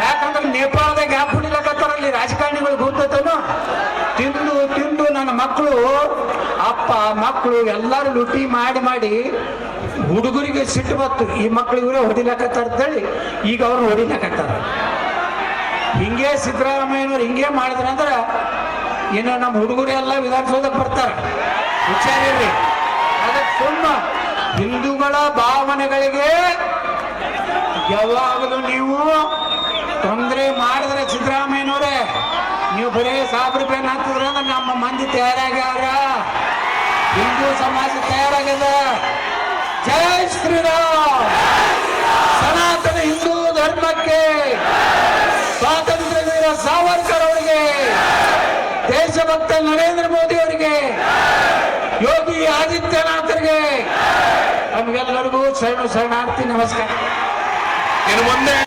ಯಾಕಂದ್ರೆ ನೇಪಾಳದಾಗ ಯಾಕೆ ಹುಡಿಲಕತ್ತಾರಲ್ಲಿ ರಾಜಕಾರಣಿಗಳು ಗೊತ್ತೈತೇನು ತಿಂದು ತಿಂದು ನನ್ನ ಮಕ್ಕಳು, ಅಪ್ಪ, ಮಕ್ಕಳು ಎಲ್ಲರೂ ಲುಟಿ ಮಾಡಿ ಮಾಡಿ ಹುಡುಗರಿಗೆ ಸಿಟ್ಟು ಬತ್ತು. ಈ ಮಕ್ಳು ಇವರೇ ಹೊಡಿಲಕತ್ತಾರ ಅಂತೇಳಿ ಈಗ ಅವ್ರು ಹೊಡಿಲಕತ್ತಾರ ಹಿಂಗೆ ಸಿದ್ದರಾಮಯ್ಯನವ್ರು ಹಿಂಗೆ ಮಾಡಿದ್ರಂದ್ರೆ ಇನ್ನು ನಮ್ಮ ಹುಡುಗರು ಎಲ್ಲ ವಿಧಾನಸೌಧಕ್ಕೆ ಬರ್ತಾರೆ. ಹುಷಾರಿರ್ರಿ ಅದಕ್ಕೆ ಸುಮ್ಮ ಹಿಂದೂಗಳ ಭಾವನೆಗಳಿಗೆ ಯಾವಾಗಲೂ ನೀವು ತೊಂದರೆ ಮಾಡಿದ್ರೆ ಸಿದ್ದರಾಮಯ್ಯನವರೇ ನೀವು ಬರೀ ಸಾವಿರ ರೂಪಾಯಿ ಹಾಕಿದ್ರ ನಮ್ಮ ಮಂದಿ ತಯಾರಾಗ್ಯಾರ ಹಿಂದೂ ಸಮಾಜ ತಯಾರಾಗ್ಯದ? ಜೈ ಶ್ರೀರಾಮ್! ಸನಾತನ ಹಿಂದೂ ಧರ್ಮಕ್ಕೆ ಸ್ವಾತಂತ್ರ್ಯ ವೀರ ಸಾವರ್ಕರ್ ಅವರಿಗೆ, ದೇಶಭಕ್ತ ನರೇಂದ್ರ ಮೋದಿ ಅವರಿಗೆ, ಯೋಗಿ ಆದಿತ್ಯನಾಥರಿಗೆ ನಮಗೆಲ್ಲರಿಗೂ ಶರಣ ಶರಣಾರ್ಥಿ ನಮಸ್ಕಾರ. ಇನ್ನು ಮುಂದೆ